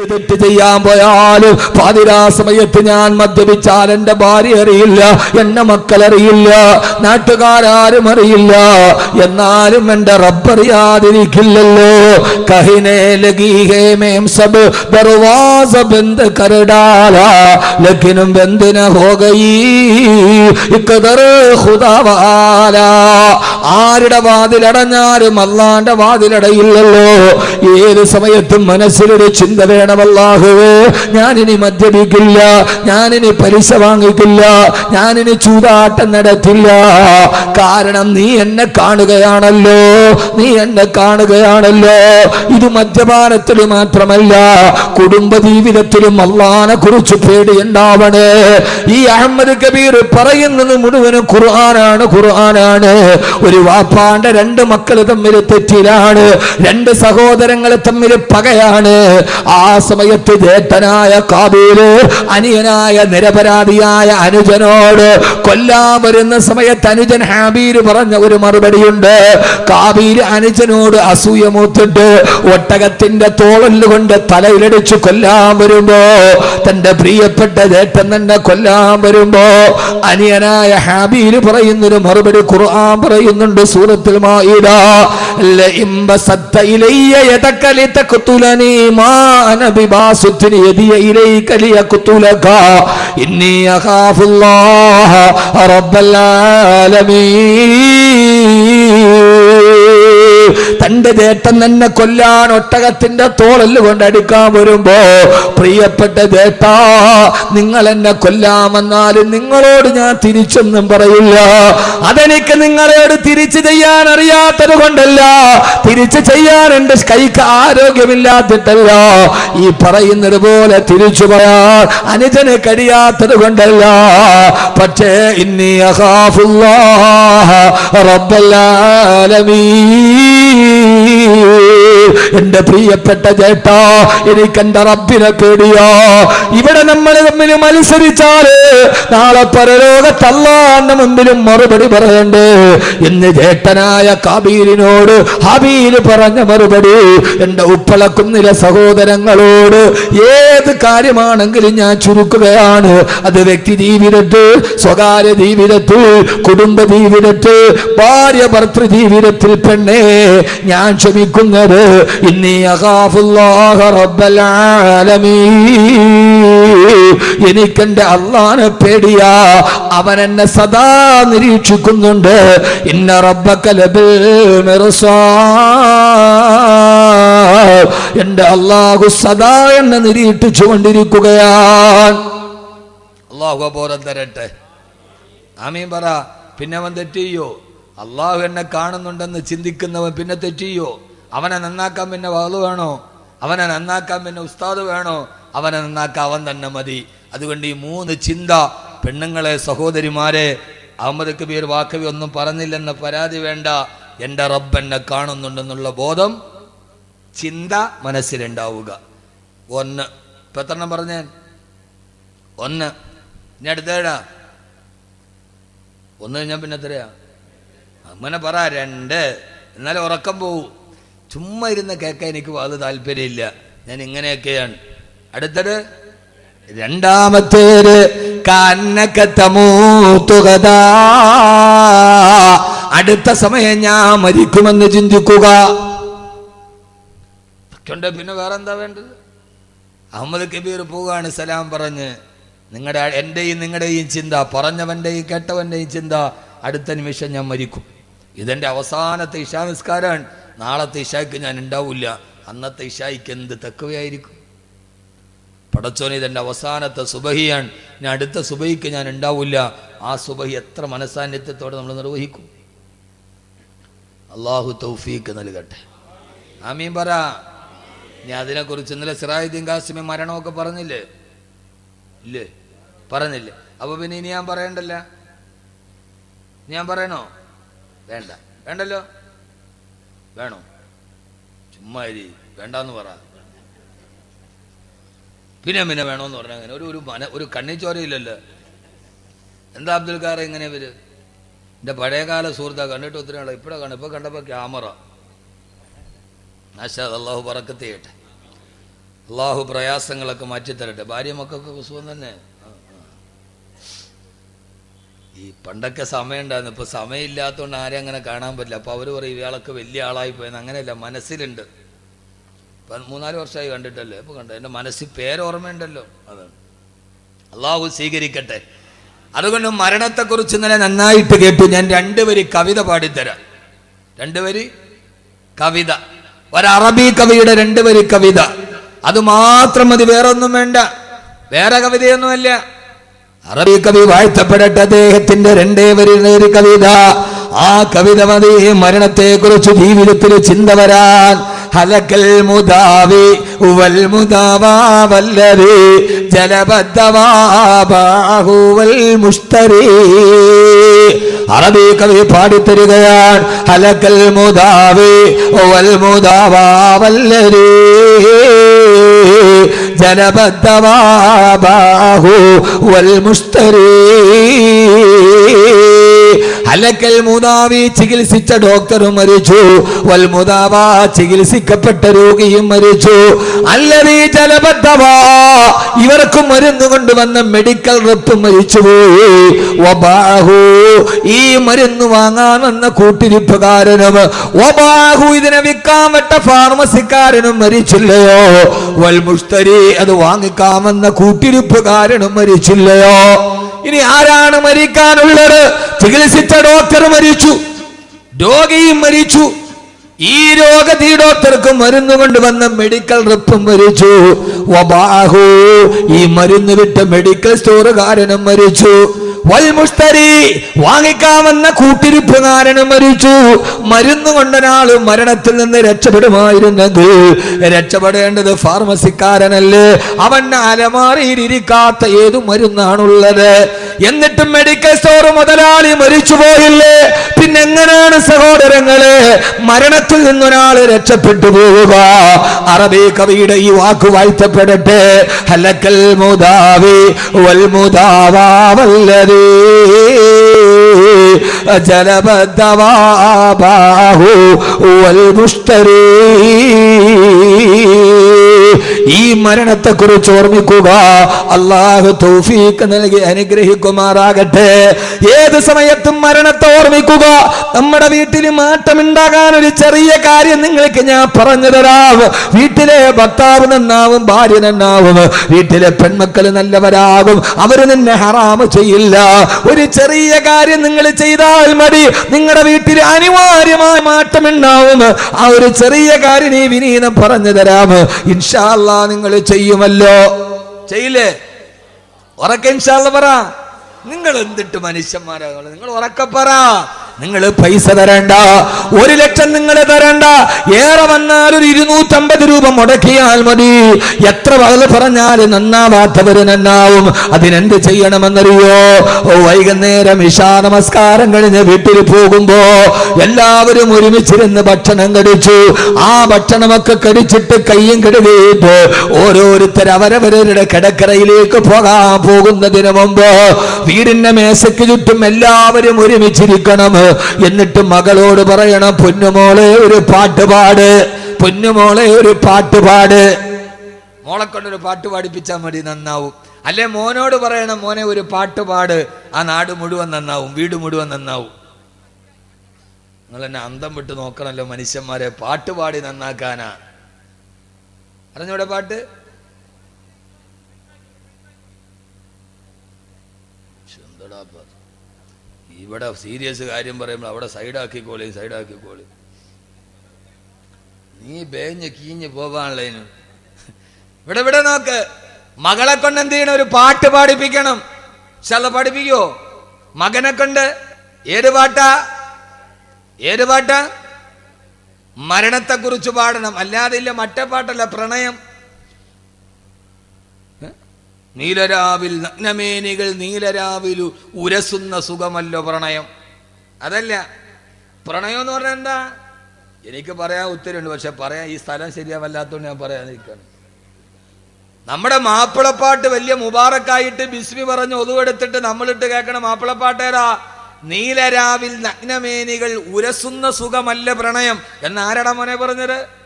ഏത് തെറ്റ് ചെയ്യാൻ പോയാലും പാതിരാ സമയത്ത് ഞാൻ മദ്യപിച്ചാൽ എന്റെ ഭാര്യ അറിയില്ല എന്റെ മക്കൾ അറിയില്ല നാട്ടുകാരും അറിയില്ല. എന്നാലും എന്റെ റബ്ബറിയാതിരിക്കില്ലല്ലോ സബ് ബന്ദ് ആരുടെ വാതിലടഞ്ഞാലും അല്ലാന്റെ വാതിലടയില്ലല്ലോ. ഏത് സമയത്തും മനസ്സിലൊരു ചിന്ത ഞാനിനി മദ്യപിക്കില്ല. ഞാനിനി പലിശ വാങ്ങിക്കില്ല. ഞാനിനി ചൂതാട്ടം നടത്തില്ല. കാരണം നീ എന്നെ കാണുകയാണല്ലോ. നീ എന്നെ കാണുകയാണല്ലോ. ഇത് മദ്യപാനത്തിൽ മാത്രമല്ല കുടുംബ ജീവിതത്തിലും അള്ളാനെ കുറിച്ച് പേടിയുണ്ടാവണേ. ഈ അഹമ്മദ് കബീർ പറയുന്നത് മുഴുവനും ഖുർആനാണ് ഖുർആനാണ്. ഒരു വാപ്പാന്റെ രണ്ട് മക്കൾ തമ്മിൽ തെറ്റിലാണ്. രണ്ട് സഹോദരങ്ങൾ തമ്മിൽ പകയാണ്. ആ സമയത്ത് ജേട്ടനായ കാബീൽ അനിയനായ നിരപരാധിയായ അനുജനോട് കൊല്ലാൻ വരുന്ന സമയത്ത് അനുജൻ ഹാബീര് പറഞ്ഞ ഒരു മറുപടിയുണ്ട്. കാബീൽ അനുജനോട് അസൂയ ഒട്ടകത്തിന്റെ തോളൽ കൊണ്ട് തലയിലടിച്ചു കൊല്ലാൻ വരുമ്പോ തന്റെ പ്രിയപ്പെട്ട ജേട്ടൻ തന്നെ കൊല്ലാൻ വരുമ്പോ അനിയനായ ഹാബീൽ പറയുന്നൊരു മറുപടി ഖുർആൻ പറയുന്നുണ്ട് സൂറത്തിൽ മായിദ ലഇം ബസത്ത ഇലയ്യ യദക ലിതഖ്തുലനി ബിബാസുത്തിൻ യദിയ ഇലൈക ലിയഖ്തുലക. ഇന്നി അഖാഫുല്ലാഹ റബ്ബൽ ആലമീൻ. തന്റെ ജേട്ടൻ തന്നെ കൊല്ലാൻ ഒട്ടകത്തിന്റെ തോളൽ കൊണ്ട് വരുമ്പോ പ്രിയപ്പെട്ട ദേട്ടാ നിങ്ങൾ എന്നെ കൊല്ലാമെന്നാലും നിങ്ങളോട് ഞാൻ തിരിച്ചൊന്നും പറയില്ല. അതെനിക്ക് നിങ്ങളോട് തിരിച്ചു ചെയ്യാൻ അറിയാത്തത് കൊണ്ടല്ല. തിരിച്ചു ചെയ്യാൻ എന്റെ കൈക്ക് ആരോഗ്യമില്ലാത്തിട്ടല്ല. ഈ പറയുന്നത് പോലെ തിരിച്ചു പറയാൻ അനുജന് കഴിയാത്തത് കൊണ്ടല്ല. പക്ഷേ ഇന്നി ആലമീൻ. എന്റെ പ്രിയപ്പെട്ട ചേട്ടാ എനിക്ക് എന്റെ റബ്ബിനെ പേടിയോ. ഇവിടെ നമ്മൾ തമ്മിൽ മത്സരിച്ചാൽ നാളെ പരലോകത്തല്ലാന്റെ മുമ്പിലും മറുപടി പറയണ്ടേ. എന്ന് ചേട്ടനായ കാബീലിനോട് ഹബീൽ പറഞ്ഞ മറുപടി എന്റെ ഉപ്പളക്കുന്നിലെ സഹോദരങ്ങളോട് ഏത് കാര്യമാണെങ്കിലും ഞാൻ ചുരുക്കുകയാണ്. അത് വ്യക്തി ജീവിതത്തിൽ സ്വകാര്യ ജീവിതത്തിൽ കുടുംബ ജീവിതത്തിൽ ഭാര്യ ഭർത്തൃ ജീവിതത്തിൽ പെണ്ണേ ഞാൻ ക്ഷമിക്കുന്നത്. എനിക്കെന്റെ അള്ളാനെ പേടിയാ. അവൻ എന്നെ സദാ നിരീക്ഷിക്കുന്നുണ്ട്. ഇന്ന മിർസാദ് എന്റെ അള്ളാഹു സദാ എന്നെ നിരീക്ഷിച്ചു കൊണ്ടിരിക്കുകയാണ്. അള്ളാഹു ബോധം തരട്ടെ. ആമീൻ പറ. പിന്നെ അവൻ തെറ്റിയോ അള്ളാഹു എന്നെ കാണുന്നുണ്ടെന്ന് ചിന്തിക്കുന്നവൻ പിന്നെ തെറ്റിയോ? അവനെ നന്നാക്കാൻ പിന്നെ വാൾ വേണോ? അവനെ നന്നാക്കാൻ പിന്നെ ഉസ്താദ് വേണോ? അവനെ നന്നാക്കാൻ അവൻ തന്നെ മതി. അതുകൊണ്ട് ഈ മൂന്ന് ചിന്ത പെണ്ണുങ്ങളെ സഹോദരിമാരെ അഹമ്മദ് കബീർ വാക്കവി ഒന്നും പറഞ്ഞില്ലെന്ന പരാതി വേണ്ട. എന്റെ റബ്ബ് എന്നെ കാണുന്നുണ്ടെന്നുള്ള ബോധം ചിന്ത മനസ്സിലുണ്ടാവുക. ഒന്ന് ഇപ്പം പറഞ്ഞേ? ഒന്ന്. ഇനി അടുത്തേടാ ഒന്ന് കഴിഞ്ഞാൽ പിന്നെ എത്രയാ? അങ്ങനെ പറ രണ്ട്. എന്നാലും ഉറക്കം പോവും. ചുമ്മാ ഇരുന്ന് കേൾക്കാൻ എനിക്ക് അത് താല്പര്യമില്ല ഞാൻ ഇങ്ങനെയൊക്കെയാണ്. അടുത്തത്. രണ്ടാമത്തേത് കന്നക്കത്തമൂത്തുകതാ അടുത്ത സമയം ഞാൻ മരിക്കുമെന്ന് ചിന്തിക്കുക. പിന്നെ വേറെ എന്താ വേണ്ടത്? അഹമ്മദ് കബീർ പോവുകയാണ് സലാം പറഞ്ഞ്. നിങ്ങളുടെ എന്റെയും നിങ്ങളുടെയും ചിന്ത പറഞ്ഞവന്റെയും കേട്ടവന്റെയും ചിന്ത. അടുത്ത നിമിഷം ഞാൻ മരിക്കും. ഇതെന്റെ അവസാനത്തെ ഇഷാ നിസ്കാരമാണ് നാളത്തെ ഇഷായ്ക്ക് ഞാൻ ഉണ്ടാവില്ല. അന്നത്തെ ഇഷായ്ക്ക് എന്ത് തെക്കവയായിരിക്കും പടച്ചോനെ ഇതെന്റെ അവസാനത്തെ സുബഹിയാണ്. ഞാൻ അടുത്ത സുബഹിക്ക് ഞാൻ ഉണ്ടാവില്ല. ആ സുബഹി എത്ര മനസാന്നിധ്യത്തോടെ നമ്മൾ നിർവഹിക്കും? അള്ളാഹു തൗഫീക്ക് നൽകട്ടെ. ആമീൻ പറ. ഞാൻ അതിനെക്കുറിച്ച് ഇന്നലെ സിറായുദ്ദീൻ കാസിമി മരണമൊക്കെ പറഞ്ഞില്ലേ? ഇല്ലേ? പറഞ്ഞില്ലേ? അപ്പൊ പിന്നെ ഇനി ഞാൻ പറയണ്ടല്ല? ഞാൻ പറയണോ? വേണ്ട. വേണ്ടല്ലോ? വേണോ? ചുമ്മാ ഇരി വേണ്ടെന്ന് പറ. പിന്നെ പിന്നെ വേണോന്ന് പറഞ്ഞ അങ്ങനെ. ഒരു ഒരു മന ഒരു കണ്ണിച്ചോരയില്ലല്ലോ എന്താ അബ്ദുൽ കാർ ഇങ്ങനെ ഇവർ? എന്റെ പഴയകാല സുഹൃത്താ കണ്ടിട്ട് ഒത്തിരി നാളെ ഇപ്പോഴാ കാണും ഇപ്പൊ കണ്ടപ്പോ ക്യാമറ. ആശാ അള്ളാഹു പറക്കത്ത് ചെയ്യട്ടെ. അള്ളാഹു പ്രയാസങ്ങളൊക്കെ മാറ്റിത്തരട്ടെ. ഭാര്യ മക്കൾക്കൊക്കെ സുഖം തന്നെ. ഈ പണ്ടൊക്കെ സമയമുണ്ടായിരുന്നു. ഉണ്ടായിരുന്നു ഇപ്പൊ സമയമില്ലാത്തതുകൊണ്ട് ആരും അങ്ങനെ കാണാൻ പറ്റില്ല. അപ്പോൾ അവർ പറയും ഇയാളൊക്കെ വലിയ ആളായി പോയെന്ന്. അങ്ങനെയല്ല മനസ്സിലുണ്ട്. ഇപ്പം മൂന്നാൽ വർഷമായി കണ്ടിട്ടല്ലേ? ഇപ്പോൾ കണ്ടു? എന്റെ മനസ്സിൽ പേരോർമ്മയുണ്ടല്ലോ. അതാണ്. അള്ളാഹു സ്വീകരിക്കട്ടെ. അതുകൊണ്ട് മരണത്തെക്കുറിച്ച് ഇന്നലെ നന്നായിട്ട് കേട്ടു. ഞാൻ രണ്ടുപേര് കവിത പാടിത്തരാം. രണ്ടുപേര് കവിത. ഒരറബി കവിയുടെ വരി കവിത. അത് മാത്രം മതി വേറൊന്നും വേണ്ട. വേറെ കവിതയൊന്നുമല്ല. അറബി കവി വാഴ്ത്തപ്പെടട്ടെ അദ്ദേഹത്തിന്റെ രണ്ടേ വരി കവിത. ആ കവിത മതി മരണത്തെ കുറിച്ച് ജീവിതത്തിൽ ചിന്ത വരാൻ. ഹലക്കൽ മുദാവി ഉവൽ മുദാവാ വല്ലരി ജലബദ്ധവാഹുവൽ മുഷ്തരി. അറബി കവി പാടിത്തരികയാണ് ഹലക്കൽ മുദാവി ഉവൽ മുദാവാ جلب الدواب والمشتري. ഹലക്കൽ മുതാവി ചികിത്സിച്ച ഡോക്ടറും മരിച്ചു. വൽ മുതാവ ചികിത്സിക്കപ്പെട്ട രോഗിയും മരിച്ചു. അല്ലതീ ജലബദ്ധവ ഇവർക്ക് മരുന്ന് കൊണ്ടുവന്ന മെഡിക്കൽ റെപ്പ് മരിച്ചുപോയി. ഈ മരുന്ന് വാങ്ങാൻ വന്ന കൂട്ടിരിപ്പുകാരനും ഒബാഹു ഇതിനെ വിൽക്കാൻ വിട്ട ഫാർമസിക്കാരനും മരിച്ചില്ലയോ? വൽ മുഷ്തരി അത് വാങ്ങിക്കാമെന്ന കൂട്ടിരിപ്പുകാരനും മരിച്ചില്ലയോ? ഇനി ആരാണ് മരിക്കാനുള്ളത്? ചികിത്സിച്ച ഡോക്ടർ മരിച്ചു. രോഗിയും മരിച്ചു. ഈ രോഗത്തി ഡോക്ടർക്ക് മരുന്ന് കൊണ്ടുവന്ന മെഡിക്കൽ റിപ്പും മരിച്ചു. ഈ മരുന്ന് വിട്ട മെഡിക്കൽ സ്റ്റോറുകാരനും മരിച്ചു. വൽമുസ്തരി വാങ്ങിക്കാമെന്ന കൂട്ടിരിപ്പുകാരനും മരിച്ചു. മരുന്ന് കൊണ്ടൊരാൾ മരണത്തിൽ നിന്ന് രക്ഷപ്പെടുമായിരുന്നെങ്കിൽ രക്ഷപ്പെടേണ്ടത് ഫാർമസിക്കാരനല്ലേ അവൻ അലമാറിയിരിക്കാത്ത ഏതു മരുന്നാണുള്ളത്? എന്നിട്ടും മെഡിക്കൽ സ്റ്റോർ മുതലാളി മരിച്ചു പോയില്ലേ പിന്നെ എങ്ങനെയാണ് സഹോദരങ്ങളെ? മരണത്തിൽ നിന്നൊരാൾ രക്ഷപ്പെട്ടു പോവുക. അറബി കവിയുടെ ഈ വാക്ക് വാഴ്ത്തപ്പെടട്ടെ ഹലക്കൽ മുദാവി വൽ വൽ മുസ്തരീ ഈ മരണത്തെ കുറിച്ച് ഓർമ്മിക്കുക. അള്ളാഹു തൗഫീക്ക് നൽകി അനുഗ്രഹിക്കുമാറാകട്ടെ. ഏത് സമയത്തും മരണത്തെ ഓർമ്മിക്കുക. നമ്മുടെ വീട്ടിൽ മാറ്റമുണ്ടാകാൻ ഒരു ചെറിയ കാര്യം നിങ്ങൾക്ക് ഞാൻ പറഞ്ഞു തരാം വീട്ടിലെ ഭർത്താവ് നന്നാവും ഭാര്യ നന്നാവും. വീട്ടിലെ പെൺമക്കൾ നല്ലവരാകും. അവർ നിന്നെ ഹറാമ് ചെയ്യില്ല. ഒരു ചെറിയ കാര്യം നിങ്ങൾ ചെയ്താൽ മതി. നിങ്ങളുടെ വീട്ടിൽ അനിവാര്യമായ മാറ്റമുണ്ടാവും. ആ ഒരു ചെറിയ കാര്യം ഈ വിനീതം പറഞ്ഞു തരാം ഇൻഷാല്ലാ നിങ്ങൾ ചെയ്യുമല്ലോ. ചെയ്യില്ലേ? ഉറക്കെ ഇൻഷാല്ല പറ. നിങ്ങൾ എന്തിട്ട് മനുഷ്യന്മാരാ? നിങ്ങൾ ഉറക്കെ പറ. നിങ്ങൾ പൈസ തരണ്ട ഒരു ലക്ഷം നിങ്ങൾ തരണ്ട. ഏറെ വന്നാൽ ഒരു ഇരുന്നൂറ്റമ്പത് രൂപ മുടക്കിയാൽ മതി. എത്ര വകൽ പറഞ്ഞാലും നന്നാവാത്തവര് നന്നാവും. അതിനെന്ത് ചെയ്യണമെന്നറിയോ? ഓ, വൈകുന്നേരം ഇഷാ നമസ്കാരം കഴിഞ്ഞ് വീട്ടിൽ പോകുമ്പോ എല്ലാവരും ഒരുമിച്ചിരുന്ന് ഭക്ഷണം കടിച്ചു ആ ഭക്ഷണമൊക്കെ കടിച്ചിട്ട് കയ്യും കഴുകിയിട്ട് ഓരോരുത്തർ അവരവരുടെ കിടക്കറയിലേക്ക് പോകാൻ പോകുന്നതിന് മുമ്പ് വീടിന്റെ മേശയ്ക്ക് ചുറ്റും എല്ലാവരും ഒരുമിച്ചിരിക്കണം. എന്നിട്ട് മകളോട് പറയണം പൊന്നുമോളെ ഒരു പാട്ട് പാട്. പൊന്നുമോളെ ഒരു പാട്ട് പാട്. മോളെ കൊണ്ടൊരു പാട്ട് പാടിപ്പിച്ചാൽ മതി നന്നാവും. അല്ലെ മോനോട് പറയണം മോനെ ഒരു പാട്ട് പാട്. ആ നാട് മുഴുവൻ നന്നാവും വീട് മുഴുവൻ നന്നാവും. നിങ്ങൾ എന്നെ അന്തം വിട്ട് നോക്കണല്ലോ മനുഷ്യന്മാരെ പാട്ട് പാടി നന്നാക്കാനാ. അറിഞ്ഞൂടെ പാട്ട്? എന്തെടാ? ഇവിടെ സീരിയസ് കാര്യം പറയുമ്പോൾ അവിടെ സൈഡാക്കിക്കോളി സൈഡാക്കിക്കോളി. നീ ബേഞ്ഞ് കീഞ്ഞ് പോവാനുള്ളതിന് ഇവിടെ ഇവിടെ നോക്ക്. മകളെ കൊണ്ട് എന്ത് ചെയ്യണം? ഒരു പാട്ട് പാടിപ്പിക്കണം. ചില പാടിപ്പിക്കോ മകനെ കൊണ്ട് ഏത് പാട്ടാ? ഏത് പാട്ടാ? മരണത്തെ കുറിച്ച് പാടണം. അല്ലാതെ ഇല്ല മറ്റേ പാട്ടല്ല പ്രണയം? നീലരാവിൽ നഗ്നമേനികൾ നീലരാവിൽ ഉരസുന്ന സുഖമല്ലോ പ്രണയം. അതല്ല പ്രണയം എന്ന് പറഞ്ഞാൽ എന്താ? എനിക്ക് പറയാൻ ഉത്തരവുണ്ട് പക്ഷെ പറയാൻ ഈ സ്ഥലം ശരിയാവല്ലാത്തതുകൊണ്ട് ഞാൻ പറയാതിരിക്കുകയാണ് നമ്മുടെ മാപ്പിളപ്പാട്ട് വലിയ മുബാറക്കായിട്ട് ബിസ്മി പറഞ്ഞ് ഒതുവെടുത്തിട്ട് നമ്മളിട്ട് കേൾക്കണ മാപ്പിളപ്പാട്ടേരാ നീലരാവിൽ നഗ്നമേനികൾ ഉരസുന്ന സുഖമല്ല പ്രണയം. എന്ന് ആരാടാ മോനെ പറഞ്ഞത്?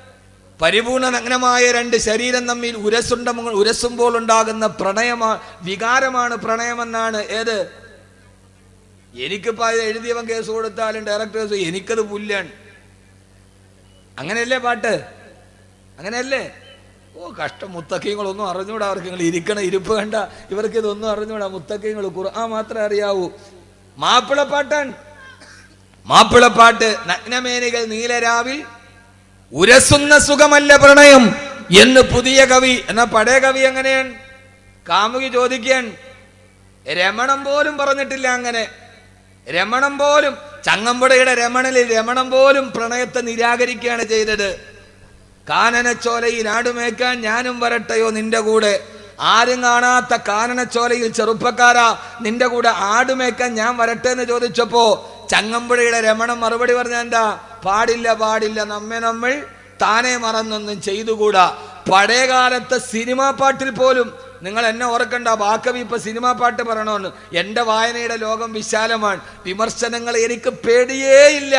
പരിപൂർണ നഗ്നമായ രണ്ട് ശരീരം തമ്മിൽ ഉരസുണ്ട ഉരസുമ്പോൾ ഉണ്ടാകുന്ന പ്രണയമാ വികാരമാണ് പ്രണയമെന്നാണ്. ഏത്? എനിക്കിപ്പോ അത് എഴുതിയവൻ കേസ് കൊടുത്താലും ഡയറക്ടേഴ്സ് എനിക്കത് പുല്ലാണ്. അങ്ങനെയല്ലേ പാട്ട്? അങ്ങനെയല്ലേ? ഓ കഷ്ടം. മുത്തക്കീങ്ങളൊന്നും അറിഞ്ഞൂടാ അവർക്ക്. നിങ്ങൾ ഇരിക്കണ ഇരിപ്പ് കണ്ട ഇവർക്ക് ഇതൊന്നും അറിഞ്ഞൂടാ. മുത്തക്കീങ്ങൾ ഖുർആൻ മാത്രമേ അറിയാവൂ. മാപ്പിളപ്പാട്ടാണ്. മാപ്പിളപ്പാട്ട് നഗ്നമേനികൾ നീലരാവിൽ ഉരസുന്ന സുഖമല്ല പ്രണയം എന്ന് പുതിയ കവി എന്നാ പഴയ കവി എങ്ങനെയാണ്? കാമുകി ചോദിക്കാൻ രമണം പോലും പറഞ്ഞിട്ടില്ല അങ്ങനെ. രമണം പോലും ചങ്ങമ്പുഴയുടെ രമണനിൽ രമണം പോലും പ്രണയത്തെ നിരാകരിക്കുകയാണ് ചെയ്തത്. കാനനച്ചോലയിൽ ആടുമേക്കാൻ ഞാനും വരട്ടെയോ നിന്റെ കൂടെ? ആരും കാണാത്ത കാനനച്ചോലയിൽ ചെറുപ്പക്കാരാ നിന്റെ കൂടെ ആടുമേക്കാൻ ഞാൻ വരട്ടെ എന്ന് ചോദിച്ചപ്പോ ചങ്ങമ്പുഴയുടെ രമണം മറുപടി പറഞ്ഞ എന്താ? പാടില്ല പാടില്ല നമ്മെ നമ്മൾ താനെ മറന്നൊന്നും ചെയ്തുകൂടാ. പഴയകാലത്തെ സിനിമാ പാട്ടിൽ പോലും നിങ്ങൾ എന്നെ ഓർക്കണ്ട ബാക്കവി ഇപ്പൊ സിനിമാ പാട്ട് പറയണമെന്ന് എന്റെ വായനയുടെ ലോകം വിശാലമാണ്. വിമർശനങ്ങൾ എനിക്ക് പേടിയേ ഇല്ല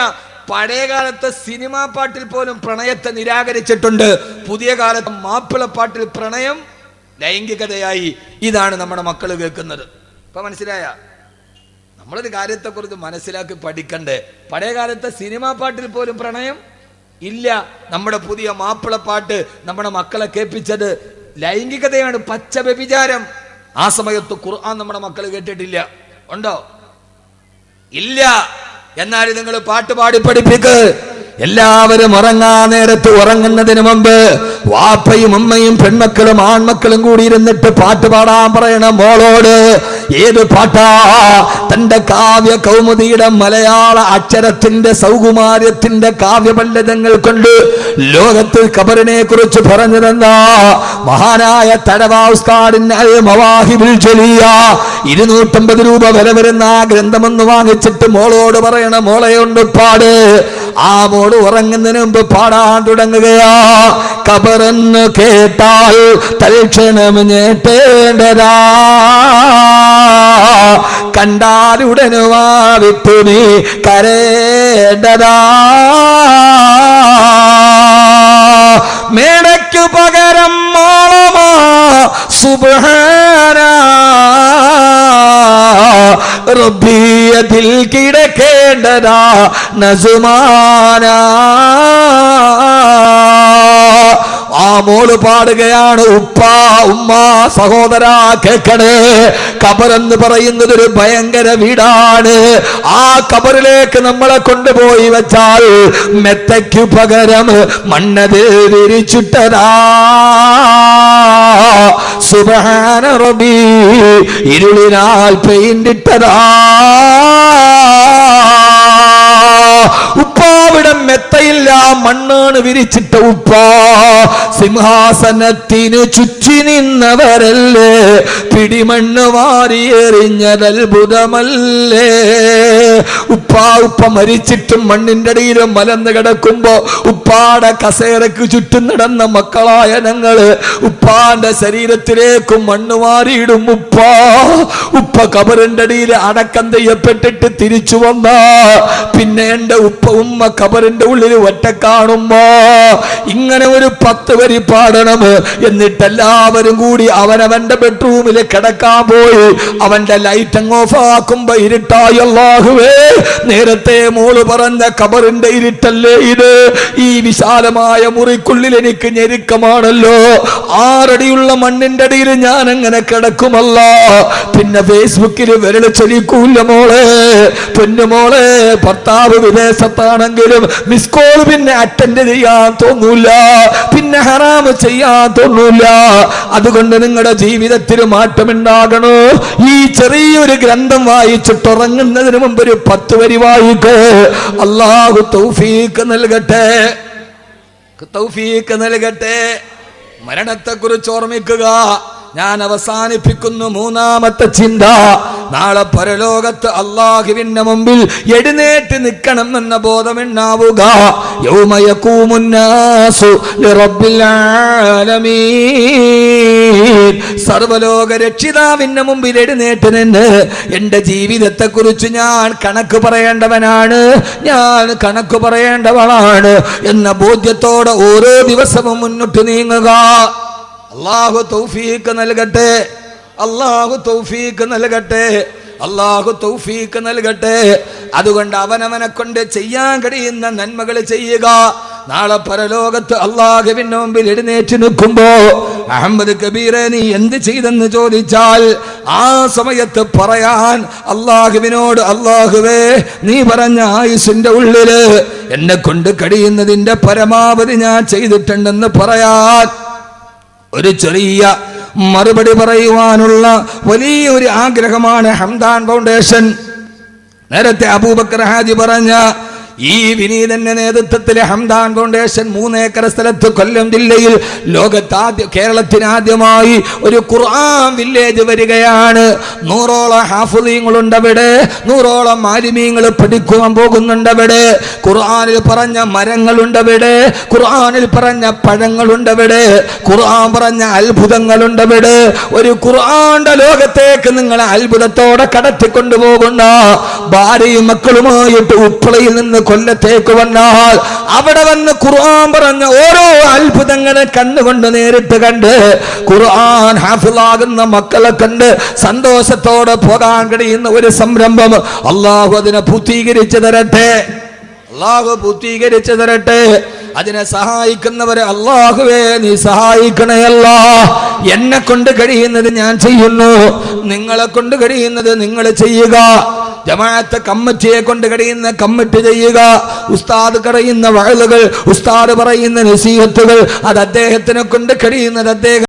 പഴയകാലത്തെ സിനിമാ പാട്ടിൽ പോലും പ്രണയത്തെ നിരാകരിച്ചിട്ടുണ്ട്. പുതിയ കാലത്ത് മാപ്പിളപ്പാട്ടിൽ പ്രണയം ലൈംഗികതയായി. ഇതാണ് നമ്മുടെ മക്കൾ കേൾക്കുന്നത്. ഇപ്പൊ മനസ്സിലായ? നമ്മളൊരു കാര്യത്തെക്കുറിച്ച് മനസ്സിലാക്കി പഠിക്കണ്ടേ? പഴയ കാലത്തെ സിനിമാ പാട്ടിൽ പോലും പ്രണയം ഇല്ല. നമ്മുടെ പുതിയ മാപ്പിളപ്പാട്ട് നമ്മുടെ മക്കളെ കേൾപ്പിച്ചത് ലൈംഗികതയാണ് പച്ച വ്യഭിചാരം. ആ സമയത്ത് ഖുർആൻ നമ്മുടെ മക്കൾ കേട്ടിട്ടില്ല. ഉണ്ടോ? ഇല്ല. എന്നാൽ നിങ്ങൾ പാട്ട് പാടി പഠിപ്പിക്ക്. എല്ലാവരും ഉറങ്ങാൻ നേരത്ത് ഉറങ്ങുന്നതിന് മുമ്പ് വാപ്പയും അമ്മയും പെൺമക്കളും ആൺമക്കളും കൂടി ഇരുന്നിട്ട് പാട്ട് പാടാൻ പറയണം മോളോട്. ഏത് പാട്ടാ? തന്റെ കാവ്യ കൗമുദിയുടെ മലയാള അക്ഷരത്തിന്റെ സൗകുമാര്യത്തിന്റെ കാവ്യപണ്ഡിതങ്ങൾ കൊണ്ട് ലോകത്ത് ഖബറിനെ കുറിച്ച് പറഞ്ഞതെന്താ? മഹാനായ തടവാസ്താടിന്റെ ഇരുന്നൂറ്റമ്പത് രൂപ വില വരുന്ന ആ ഗ്രന്ഥമൊന്ന് വാങ്ങിച്ചിട്ട് മോളോട് പറയണ മോളെയുണ്ട് പാട് ആ മോൾ ഉറങ്ങുന്നതിന് മുമ്പ് പാടാൻ തുടങ്ങുകയാ. കബറെന്ന് കേട്ടാൽ തൽക്ഷണം ഞേട്ടേണ്ടതാ. കണ്ടാലുടനു നീ കരേണ്ടതാ. മേടയ്ക്കു പകരം മോളമാ സുബാന റബ്ബിയതിൽ കിടക്കേണ്ടതാ നസുമാന ആ മോൾ പാടുകയാണ് ഉപ്പ ഉമ്മ സഹോദരാ കേക്കണേ. കബറെന്ന് പറയുന്നത് ഒരു ഭയങ്കര വീടാണ്. ആ കബറിലേക്ക് നമ്മളെ കൊണ്ടുപോയി വെച്ചാൽ മെത്തയ്ക്കു പകരം മണ്ണത് വിരിച്ചിട്ടതാ. സുബാന റബി ഇരുളിനാൽ പെയിന്റിട്ടതാ. ഉപ്പാവിടെ മെത്തയില്ല മണ്ണാണ് വിരിച്ചിട്ട ഉപ്പ. സിംഹാസനത്തിനു ചുറ്റി നിന്നവരല്ലേ? പിടിമണ്ണ് വാരിയെറിഞ്ഞതത്ഭുതമല്ലേ ഉപ്പ ഉപ്പ മരിച്ചിട്ടും മണ്ണിന്റെ അടിയിലും മലന്ന് കിടക്കുമ്പോ ഉപ്പാടെ കസേരക്ക് ചുറ്റും നടന്ന മക്കളായ ഞങ്ങൾ ഉപ്പാന്റെ ശരീരത്തിലേക്കും മണ്ണ് വാരിയിടും ഉപ്പ. ഉപ്പ കബറിന്റെ അടിയിൽ അടക്കം ചെയ്യപ്പെട്ടിട്ട് തിരിച്ചു വന്ന. പിന്നെ എന്റെ ഉപ്പ ഉമ്മ കബറിന്റെ ഉള്ളിൽ ഒറ്റ കാണുമോ? ഇങ്ങനെ ഒരു പത്ത് വരി പാടണം എന്നിട്ട് എല്ലാവരും കൂടി അവനവന്റെ ബെഡ്റൂമിൽ കിടക്കാൻ പോയി. അവന്റെ ലൈറ്റ് അങ്ങ് ഓഫ് ആക്കുമ്പോ ഇരുട്ടായി. അല്ലാഹുവേ നേരത്തെ മോൾ പറഞ്ഞ കബറിന്റെ ഇരുട്ടല്ലേ ഇത്? ഈ വിശാലമായ മുറിക്കുള്ളിൽ എനിക്ക് ഞെരുക്കമാണല്ലോ. ആറടിയുള്ള മണ്ണിന്റെ അടിയിൽ ഞാൻ അങ്ങനെ കിടക്കുമല്ല. പിന്നെ ഫേസ്ബുക്കിൽ വിരൽ ചൊലിക്കൂല്ല മോളെ. പൊന്നുമോളെ ഭർത്താവ് വിദേശത്താണെങ്കിലും മിസ് കോൾ പിന്നെ അറ്റൻഡ് ചെയ്യാൻ തോന്നൂല. പിന്നെ ഹറാമ് ചെയ്യാൻ തോന്നൂല. അതുകൊണ്ട് നിങ്ങളുടെ ജീവിതത്തിൽ മാറ്റമുണ്ടാകണോ? ഈ ചെറിയൊരു ഗ്രന്ഥം വായിച്ചു ഉറങ്ങുന്നതിന് മുമ്പ് ഒരു പത്ത് വരി വായിക്ക്. അള്ളാഹു തൗഫീക്ക് നൽകട്ടെ. തൗഫീക്ക് നൽകട്ടെ. മരണത്തെക്കുറിച്ച് ഓർമ്മിക്കുക. ഞാൻ അവസാനിപ്പിക്കുന്നു മൂന്നാമത്തെ ചിന്ത. നാളെ പരലോകത്ത് അള്ളാഹുവിന്റെ മുമ്പിൽ എഴുന്നേറ്റ് നിൽക്കണം എന്ന ബോധമുണ്ടാവുക. സർവലോക രക്ഷിതാവിന്റെ മുമ്പിൽ എഴുന്നേറ്റ് നിന്ന് എന്റെ ജീവിതത്തെക്കുറിച്ച് ഞാൻ കണക്ക് പറയേണ്ടവനാണ്. ഞാൻ കണക്ക് പറയേണ്ടവളാണ് എന്ന ബോധ്യത്തോടെ ഓരോ ദിവസവും മുന്നോട്ട് നീങ്ങുക. അള്ളാഹു തൗഫീക്ക് നൽകട്ടെ. അള്ളാഹു തൗഫീക്ക് നൽകട്ടെ. അള്ളാഹു തൗഫീക്ക് നൽകട്ടെ. അതുകൊണ്ട് അവനവനെ കൊണ്ട് ചെയ്യാൻ കഴിയുന്ന നന്മകൾ ചെയ്യുക. നാളെ പരലോകത്ത് അള്ളാഹുവിന്റെ മുമ്പിൽ എഴുന്നേറ്റ് നിൽക്കുമ്പോ അഹമ്മദ് കബീറെ നീ എന്ത് ചെയ്തെന്ന് ചോദിച്ചാൽ ആ സമയത്ത് പറയാൻ അള്ളാഹുവിനോട് അള്ളാഹുവേ നീ പറഞ്ഞ ആയുസിന്റെ ഉള്ളിൽ എന്നെ കൊണ്ട് കഴിയുന്നതിന്റെ പരമാവധി ഞാൻ ചെയ്തിട്ടുണ്ടെന്ന് പറയാൻ ഒരു ചെറിയ മറുപടി പറയുവാനുള്ള വലിയൊരു ആഗ്രഹമാണ് ഹംദാൻ ഫൗണ്ടേഷൻ. നേരത്തെ അബൂബക്കർ ഹാജി പറഞ്ഞ ഈ വിനീതന്റെ നേതൃത്വത്തിലെ ഹംദാൻ ഫൗണ്ടേഷൻ മൂന്നേക്കർ സ്ഥലത്ത് കൊല്ലം ജില്ലയിൽ ലോകത്താദ്യ കേരളത്തിന് ആദ്യമായി ഒരു ഖുർആൻ വില്ലേജ് വരികയാണ്. നൂറോളം ഹാഫുദീങ്ങളുണ്ട് അവിടെ. നൂറോളം മാലിമീങ്ങൾ പഠിക്കുവാൻ പോകുന്നുണ്ട് അവിടെ. ഖുർആനിൽ പറഞ്ഞ മരങ്ങളുണ്ട് അവിടെ. ഖുർആനിൽ പറഞ്ഞ പഴങ്ങളുണ്ട് അവിടെ. ഖുർആൻ പറഞ്ഞ അത്ഭുതങ്ങളുണ്ട് അവിടെ. ഒരു ഖുർആന്റെ ലോകത്തേക്ക് നിങ്ങൾ അത്ഭുതത്തോടെ കടത്തിക്കൊണ്ടുപോകുന്ന ഭാര്യയും മക്കളുമായിട്ട് ഉപ്പളയിൽ നിന്ന് കൊല്ലത്തേക്ക് വന്നാൽ അവിടെ വന്ന് ഖുർആൻ പറഞ്ഞ ഓരോ അത്ഭുതങ്ങളെ കണ്ണുകൊണ്ട് നേരിട്ട് കണ്ട് ഖുർആൻ ഹാഫിളാകുന്ന മക്കളെ കണ്ട് സന്തോഷത്തോടെ പോകാൻ കഴിയുന്ന ഒരു സംരംഭം അള്ളാഹു അതിനെ പൂർത്തീകരിച്ചു തരട്ടെ. അള്ളാഹു പൂർത്തീകരിച്ചു തരട്ടെ. അതിനെ സഹായിക്കുന്നവരെ അള്ളാഹുവേ നീ സഹായിക്കണയല്ല എന്നെ കൊണ്ട് കഴിയുന്നത് ഞാൻ ചെയ്യുന്നു. നിങ്ങളെ കൊണ്ട് കഴിയുന്നത് നിങ്ങൾ ചെയ്യുക. ജമാഅത്ത് കമ്മിറ്റിയെ കൊണ്ട് കഴിയുന്ന കമ്മിറ്റി ചെയ്യുക. ഉസ്താദ് കറയുന്ന വഴലുകൾ ഉസ്താദ് പറയുന്ന നസീഹത്തുകൾ അത് അദ്ദേഹത്തിനെ കൊണ്ട് കഴിയുന്നത് അദ്ദേഹം